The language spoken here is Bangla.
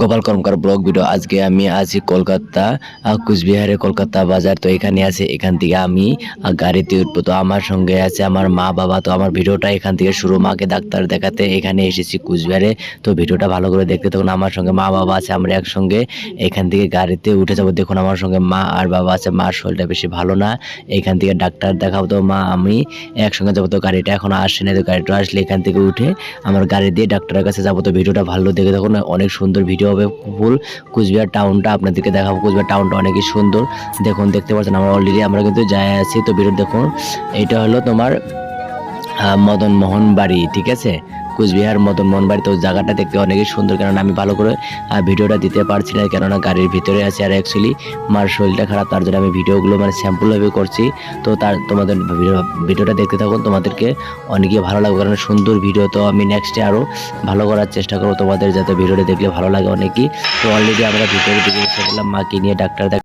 গোপাল কর্মকার ব্লগ ভিডিও আজকে আমি আছি কলকাতা কুচবিহারে, কলকাতা বাজার। তো এখানে আছে, এখান থেকে আমি গাড়িতে উঠবো। তো আমার সঙ্গে আছে আমার মা বাবা। তো আমার ভিডিওটা এখান থেকে শুরু, মাকে ডাক্তার দেখাতে এখানে এসেছি কুচবিহারে। তো ভিডিওটা ভালো করে দেখতে তখন আমার সঙ্গে মা বাবা আছে, আমরা একসঙ্গে এখান থেকে গাড়িতে উঠে যাব। দেখুন, আমার সঙ্গে মা আর বাবা আছে। মার শরীরটা বেশি ভালো না। এখান থেকে ডাক্তার দেখাবো। তো মা, আমি একসঙ্গে যাব। তো গাড়িটা এখনও আসছে না তো গাড়িটা আসলে এখান থেকে উঠে আমার গাড়ি দিয়ে ডাক্তারের কাছে যাব। তো ভিডিওটা ভালো দেখে তখন অনেক সুন্দর ভিডিও হবে ফুল কুচবিহার টাউনটা আপনাদেরকে দেখাবো। কুচবিহার টাউনটা অনেকই সুন্দর। দেখুন, দেখতে পাচ্ছেন, আমরা অলরেডি আমরা কিন্তু যাই আছি। তো ভিডিও দেখুন, এটা হলো তোমার মদন মোহন বাড়ি, ঠিক আছে? কুচবিহার মদন মোহন বাড়ি তো জায়গাটা দেখতে অনেকই সুন্দর কারণ আমি ভালো করে ভিডিওটা দিতে পারছি না, কেননা গাড়ির ভিতরে আছে আর অ্যাকচুয়ালি মার শরীরটা খারাপ, তার জন্য আমি ভিডিওগুলো মানে স্যাম্পলভাবে করছি। তো তার, তোমাদের ভিডিওটা দেখতে থাকুন, তোমাদেরকে অনেকই ভালো লাগবে কারণ সুন্দর ভিডিও, তো আমি নেক্সটে আরও ভালো করার চেষ্টা করব তোমাদের, যাতে ভিডিওটা দেখলে ভালো লাগে অনেকই। তো অলরেডি আমরা ভিতরে দিকে এসে গেলাম, মাকে নিয়ে ডাক্তার